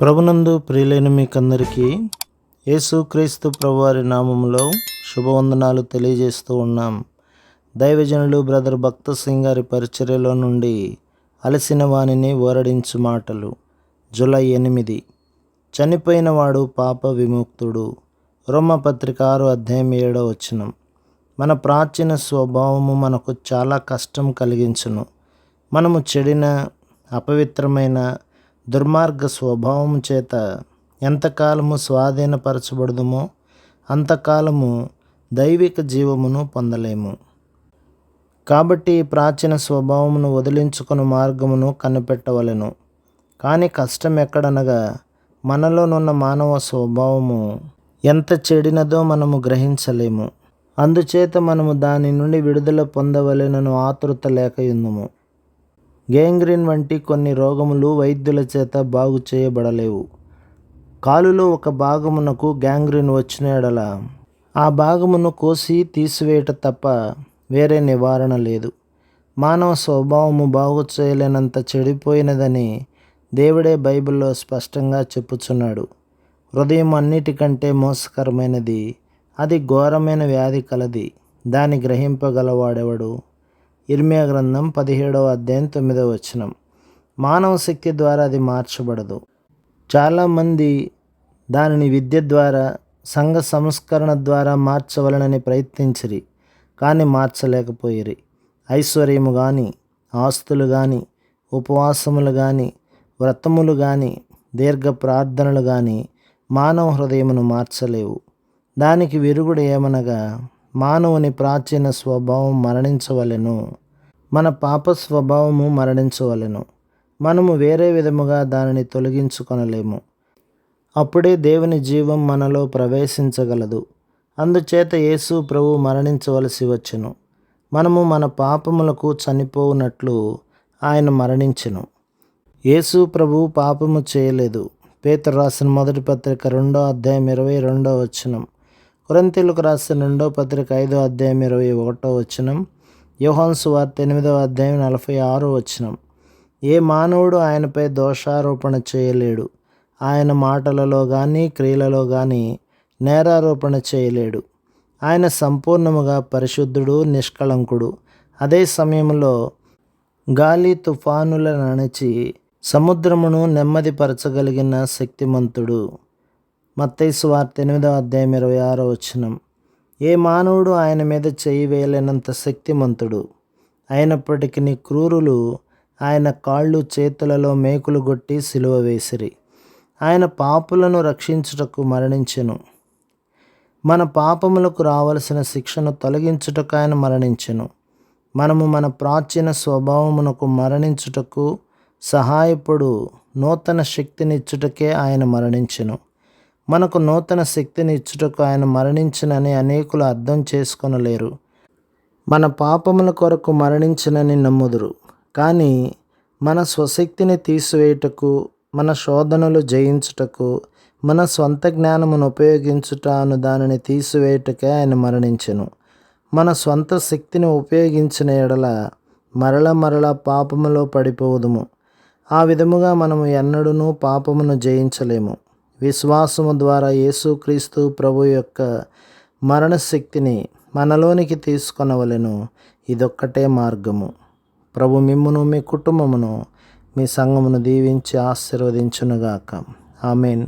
ప్రభునందు ప్రియులైన మీకందరికీ యేసుక్రీస్తు ప్రభువారి నామములో శుభవందనాలు తెలియజేస్తూ ఉన్నాం. దైవజనులు బ్రదర్ భక్త సింగ్ గారి పరిచర్యలో నుండి అలసిన వానిని ఓరడించు మాటలు. జూలై ఎనిమిది. చనిపోయిన వాడు పాప విముక్తుడు. రోమపత్రిక ఆరు అధ్యాయం ఏడో వచనం. మన ప్రాచీన స్వభావము మనకు చాలా కష్టం కలిగించును. మనము చెడిన అపవిత్రమైన దుర్మార్గ స్వభావం చేత ఎంతకాలము స్వాధీనపరచబడదుమో అంతకాలము దైవిక జీవమును పొందలేము. కాబట్టి ప్రాచీన స్వభావమును వదిలించుకుని మార్గమును కనిపెట్టవలెను. కానీ కష్టం ఎక్కడనగా మనలోనున్న మానవ స్వభావము ఎంత చెడినదో మనము గ్రహించలేము. అందుచేత మనము దాని నుండి విడుదల పొందవలెనను ఆతృత లేకయుందుము గేంగ్రీన్ వంటి కొన్ని రోగములు వైద్యుల చేత బాగు చేయబడలేవు. కాలులో ఒక భాగమునకు గ్యాంగ్రీన్ వచ్చిన ఎడల. ఆ భాగమును కోసి తీసివేయట తప్ప వేరే నివారణ లేదు. మానవ స్వభావము బాగు చేయలేనంత చెడిపోయినదని దేవుడే బైబిల్లో స్పష్టంగా చెప్పుచున్నాడు. హృదయం అన్నిటికంటే మోసకరమైనది అది ఘోరమైన వ్యాధి కలది. దాన్ని గ్రహింపగలవాడెవడు? ఇర్మియా గ్రంథం పదిహేడవ అధ్యాయం తొమ్మిదవ వచనం. మానవ శక్తి ద్వారా అది మార్చబడదు. చాలామంది దానిని విద్య ద్వారా సంఘ సంస్కరణ ద్వారా మార్చవలనని ప్రయత్నించిరి కానీ మార్చలేకపోయిరి. ఐశ్వర్యము కానీ ఆస్తులు కానీ ఉపవాసములు కానీ వ్రతములు కానీ దీర్ఘ ప్రార్థనలు కానీ మానవ హృదయమును మార్చలేవు. దానికి విరుగుడు ఏమనగా మానవుని ప్రాచీన స్వభావం మరణించవలెను. మన పాప స్వభావము మరణించవలెను. మనము వేరే విధముగా దానిని తొలగించుకొనలేము. అప్పుడే దేవుని జీవం మనలో ప్రవేశించగలదు. అందుచేత యేసు ప్రభు మరణించవలసి వచ్చెను. మనము మన పాపములకు చనిపోవునట్లు ఆయన మరణించెను. యేసు ప్రభు పాపము చేయలేదు. పేతరు రాసిన మొదటి పత్రిక రెండో అధ్యాయం ఇరవై రెండో వచనం. కొరంతీలకు రాసిన రెండో పత్రిక ఐదో అధ్యాయం ఇరవై ఒకటో వచనం యోహాన్సు వార్త ఎనిమిదవ అధ్యాయం నలభై ఆరో వచనం. ఏ మానవుడు ఆయనపై దోషారోపణ చేయలేడు. ఆయన మాటలలో కానీ క్రియలలో కానీ నేరారోపణ చేయలేడు. ఆయన సంపూర్ణముగా పరిశుద్ధుడు నిష్కళంకుడు. అదే సమయంలో గాలి తుఫానులను అణచి సముద్రమును నెమ్మదిపరచగలిగిన శక్తిమంతుడు. మత్తైసు వార్త ఎనిమిదవ అధ్యాయం ఇరవై ఆరో వచనం. ఏ మానవుడు ఆయన మీద చేయి వేయలేనంత శక్తిమంతుడు. అయినప్పటికీ క్రూరులు ఆయన కాళ్ళు చేతులలో మేకులు కొట్టి సిలువ వేసిరి. ఆయన పాపులను రక్షించుటకు మరణించెను. మన పాపములకు రావలసిన శిక్షను తొలగించుటకు ఆయన మరణించెను. మనము మన ప్రాచీన స్వభావమునకు మరణించుటకు సహాయపడు నూతన శక్తినిచ్చుటకే ఆయన మరణించెను. మనకు నూతన శక్తిని ఇచ్చుటకు ఆయన మరణించినని అనేకులు అర్థం చేసుకొనలేరు. మన పాపముల కొరకు మరణించినని నమ్ముదురు. కానీ మన స్వశక్తిని తీసివేయుటకు మన శోధనలు జయించుటకు మన స్వంత జ్ఞానమును ఉపయోగించుట అను దానిని తీసివేయుటకే ఆయన మరణించెను. మన స్వంత శక్తిని ఉపయోగించిన ఎడల మరల మరల పాపములో పడిపోదుము. ఆ విధముగా మనము ఎన్నడూనూ పాపమును జయించలేము. విశ్వాసము ద్వారా యేసుక్రీస్తు ప్రభు యొక్క మరణశక్తిని మనలోనికి తీసుకొనవలెను. ఇదొక్కటే మార్గము. ప్రభు మిమ్మును మీ కుటుంబమును మీ సంఘమును దీవించి ఆశీర్వదించునుగాక. ఆమెన్.